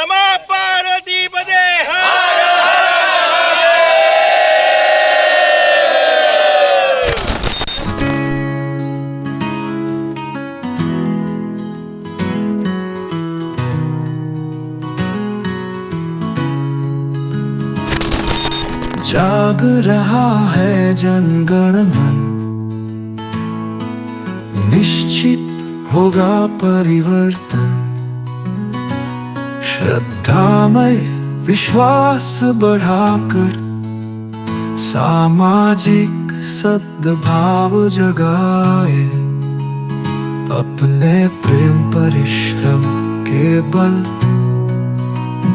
નમઃ પાર્વતી પદે હર जाग रहा है जनगण मन निश्चित होगा परिवर्तन श्रद्धामय विश्वास बढ़ाकर सामाजिक सद्भाव जगाए अपने प्रेम परिश्रम के बल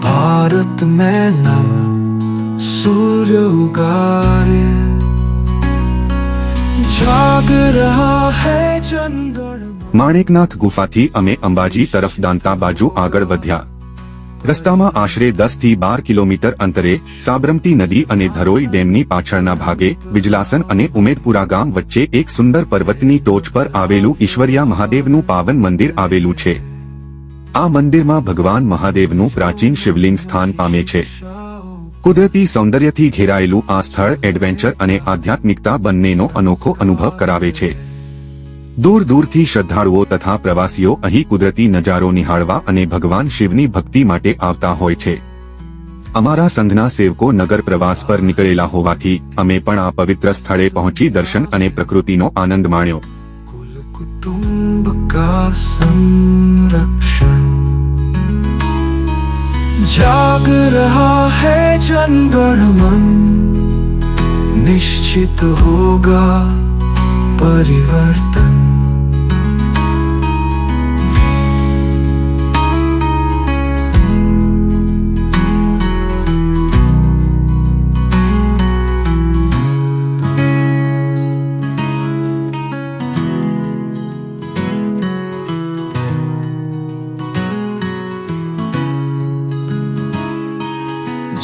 भारत में नव सूर्य उगाए जाग रहा है जनगण માણેકનાથ ગુફાથી અમે અંબાજી તરફ દાંતા બાજુ આગળ વધ્યા રસ્તામાં આશરે દસથી બાર કિલોમીટર અંતરે સાબરમતી નદી અને ધરોઈ ડેમની પાછળના ભાગે વિજલાસન અને ઉમેદપુરા ગામ વચ્ચે એક સુંદર પર્વતની ટોચ પર આવેલું ઈશ્વરિયા મહાદેવનું પાવન મંદિર આવેલું છે. આ મંદિરમાં ભગવાન મહાદેવનું પ્રાચીન શિવલિંગ સ્થાન પામે છે. કુદરતી સૌંદર્યથી ઘેરાયેલું આ સ્થળ એડવેન્ચર અને આધ્યાત્મિકતા બંનેનો અનોખો અનુભવ કરાવે છે. દૂર દૂરથી શ્રદ્ધાળુઓ તથા પ્રવાસીઓ અહીં કુદરતી નજારો નિહાળવા અને ભગવાન શિવની ભક્તિ માટે આવતા હોય છે. અમારા સંઘના સેવકો નગર પ્રવાસ પર નીકળેલા હોવાથી અમે પણ આ પવિત્ર સ્થળે પહોંચી દર્શન અને પ્રકૃતિનો આનંદ માણ્યો. કુટુંબ જાગ રહા હૈ જનગણ મન. નિશ્ચિત હોગા પરિવર્તન.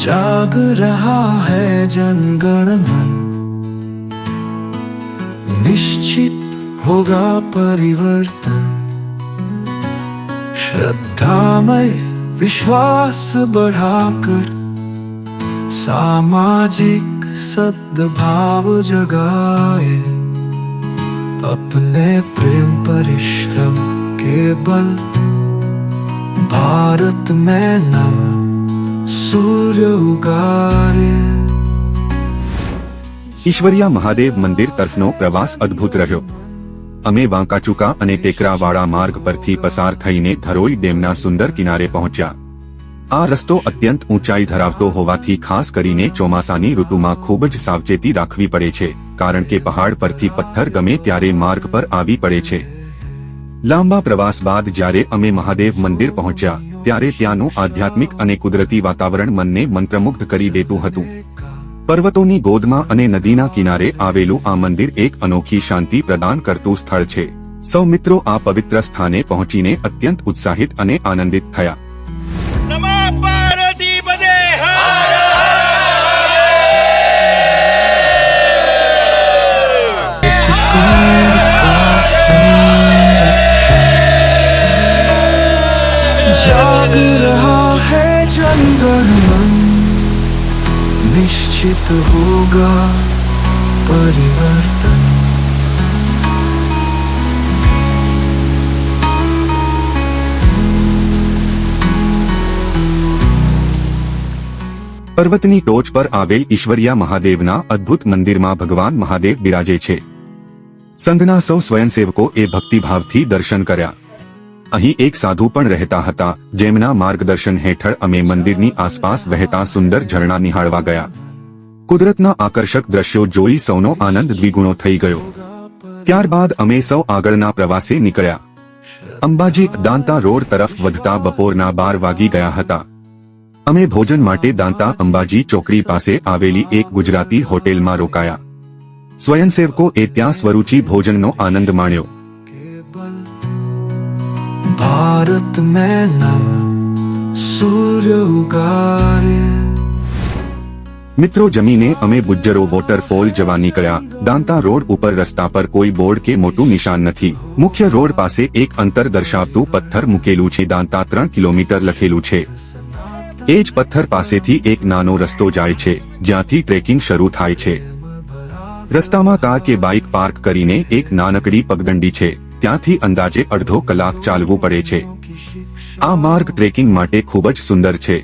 जाग रहा है जनगण मन। निश्चित होगा परिवर्तन। श्रद्धामय विश्वास बढ़ाकर सामाजिक सद्भाव जगाए। अपने प्रेम परिश्रम के बल भारत में नव સૂર્ય ઉગારે ઈશ્વરિયા મહાદેવ મંદિર તરફનો પ્રવાસ અદ્ભુત રહ્યો. અમે વાંકાચુકા અને ટેકરાવાળા માર્ગ પરથી પસાર થઈને ધરોઈ ડેમના સુંદર કિનારે પહોંચ્યા. આ રસ્તો અત્યંત ઊંચાઈ ધરાવતો હોવાથી ખાસ કરીને ચોમાસાની ઋતુમાં ખૂબ જ સાવચેતી રાખવી પડે છે, કારણ કે પહાડ પરથી પથ્થર ગમે ત્યારે માર્ગ પર આવી પડે છે. લાંબા પ્રવાસ બાદ જ્યારે અમે મહાદેવ મંદિર પહોંચ્યા ત્યારે ત્યાંનું આધ્યાત્મિક અને કુદરતી વાતાવરણ મનને મંત્રમુગ્ધ કરી દેતું હતું. પર્વતોની ગોદમાં અને નદીના કિનારે આવેલું આ મંદિર એક અનોખી શાંતિ પ્રદાન કરતું સ્થળ છે. સૌ મિત્રો આ પવિત્ર સ્થાને પહોંચીને અત્યંત ઉત્સાહિત અને આનંદિત થયા. जनगण मन निश्चित होगा परिवर्तन પર્વતની ટોચ પર આવેલ ઈશ્વરિયા મહાદેવના અદ્ભુત મંદિરમાં ભગવાન મહાદેવ બિરાજે છે સંઘના સૌ સ્વયંસેવકો એ ભક્તિભાવથી દર્શન કર્યા અહીં એક સાધુ પણ રહેતા હતા, જેમના માર્ગદર્શન હેઠળ અમે મંદિરની આસપાસ વહેતા સુંદર ઝરણા નિહાળવા ગયા. કુદરતના આકર્ષક દ્રશ્યો જોઈ સૌનો આનંદ દ્વિગુણો થઈ ગયો. ત્યારબાદ અમે સૌ આગળના પ્રવાસે નીકળ્યા. અંબાજી દાંતા રોડ તરફ વધતા બપોરના બાર વાગી ગયા હતા. અમે ભોજન માટે દાંતા અંબાજી ચોકડી પાસે આવેલી એક ગુજરાતી હોટેલમાં રોકાયા. સ્વયંસેવકો એ ત્યાં સ્વરૂચિ ભોજનનો આનંદ માણ્યો. ભારત મેના મિત્રો જમીને અમે બુજ્જરો વોટરફોલ જવા નીકળ્યા દાંતા રોડ ઉપર રસ્તા પર કોઈ બોર્ડ કે મોટું નિશાન નથી મુખ્ય રોડ પાસે એક અંતર દર્શાવતું પથ્થર મૂકેલું છે દાંતા ત્રણ કિલોમીટર લખેલું છે એ જ પથ્થર પાસેથી એક નાનો રસ્તો જાય છે જ્યાંથી ટ્રેકિંગ શરૂ થાય છે રસ્તામાં કાર કે બાઇક પાર્ક કરીને એક નાનકડી પગદંડી છે ત્યાંથી અંદાજે અડધો કલાક ચાલવું પડે છે આ માર્ગ ટ્રેકિંગ માટે ખૂબ જ સુંદર છે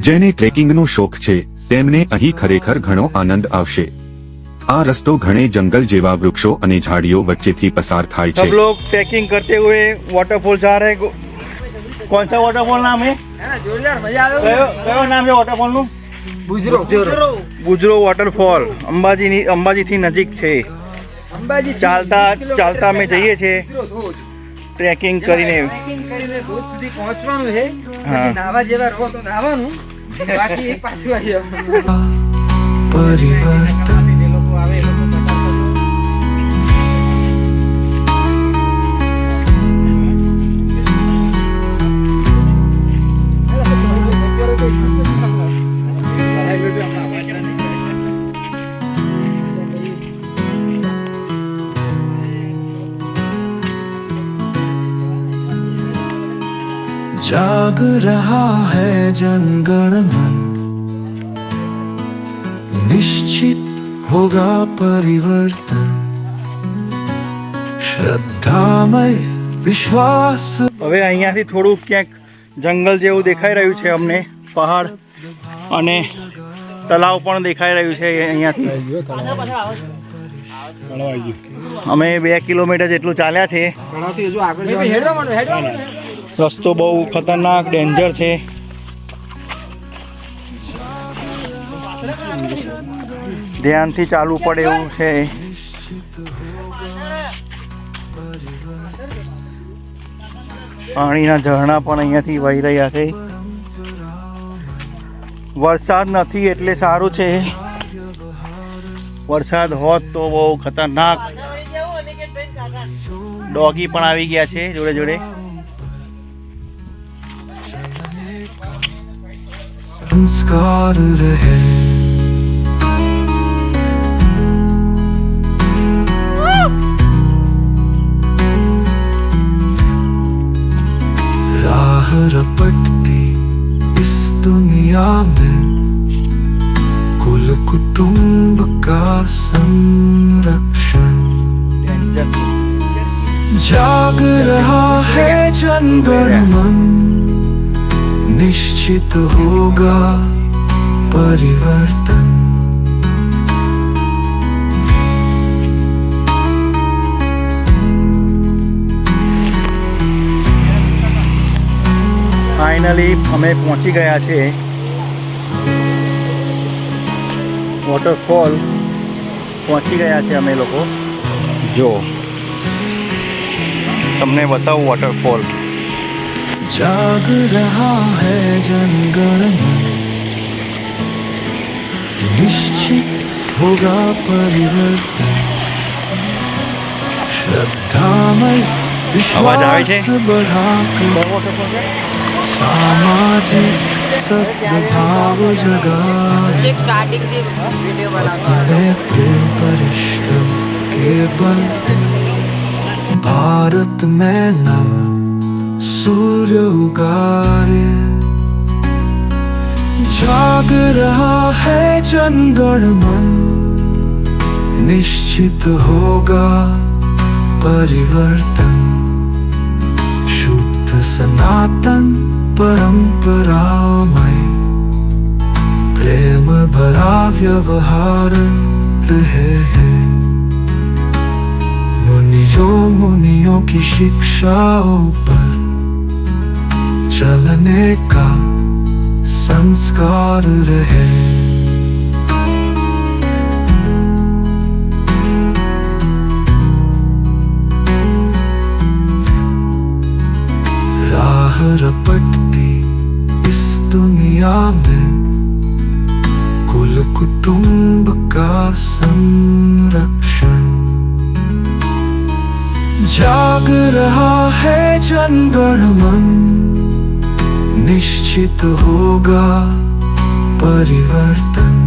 જેને ટ્રેકિંગનો શોખ છે તેમને અહીં ખરેખર ઘણો આનંદ આવશે આ રસ્તો ઘણે જંગલ જેવા વૃક્ષો અને ઝાડીઓ વચ્ચેથી પસાર થાય सब છે लोग ट्रैकिंग करते हुए वाटरफॉल जा रहे हैं कौन सा वाटरफॉल नाम है કયો કયો નામ છે વોટરફોલ નું ગુજરો ગુજરો વોટરફોલ અંબાજીની અંબાજીથી નજીક છે અંબાજી ચાલતા ચાલતા અમે જઈએ છીએ. ટ્રેકિંગ કરીને. ટ્રેકિંગ કરીને ધોધ સુધી પહોંચવાનું છે. નાવા જેવા રહો તો નાવાનું. બાકી પાછું આવી જવાનું. जाग रहा है जनगण मन निश्चित होगा परिवर्तन श्रद्धामय विश्वास હવે અહીંયાથી થોડું ક્યાંક જંગલ જેવું દેખાઈ રહ્યું છે અમને પહાડ અને તલાવ પણ દેખાઈ રહ્યું છે અહીંયાથી અમે બે કિલોમીટર જેટલું ચાલ્યા છે રસ્તો બહુ ખતરનાક ડેન્જર છે. ધ્યાનથી ચાલવું પડે એવું છે. પાણીના ઝરણા પણ અહીંયાથી વહી રહ્યા છે. વરસાદ નથી એટલે સારું છે. વરસાદ હોત તો બહુ ખતરનાક. ડોગી પણ આવી ગયા છે જોડે જોડે. संस्कार रहे। राह रपटती इस दुनिया में कुल कुटुंब का संरक्षण। जाग रहा है जनगण मन। निश्चित होगा परिवर्तन ફાઇનલી અમે પહોંચી ગયા છે વોટરફોલ પહોંચી ગયા છે અમે લોકો જો તમને બતાવું વોટરફોલ जाग रहा है जनगण निश्चित होगा परिवर्तन। श्रद्धामय विश्वास बढ़ाकर सामाजिक सद्भाव जगाए। अपने प्रेम परिश्रम के बल। भारत में नव सूर्य उगाए जाग रहा है जनगण मन। निश्चित होगा परिवर्तन। शुद्ध सनातन परंपरामय। प्रेम भरा व्यवहार रहे हैं। मुनियों मुनियों की शिक्षाओं पर चलने का संस्कार रहे। राह रपटती इस दुनिया में, कुल कुटुंब का संरक्षण। जाग रहा है जनगण मन। निश्चित होगा परिवर्तन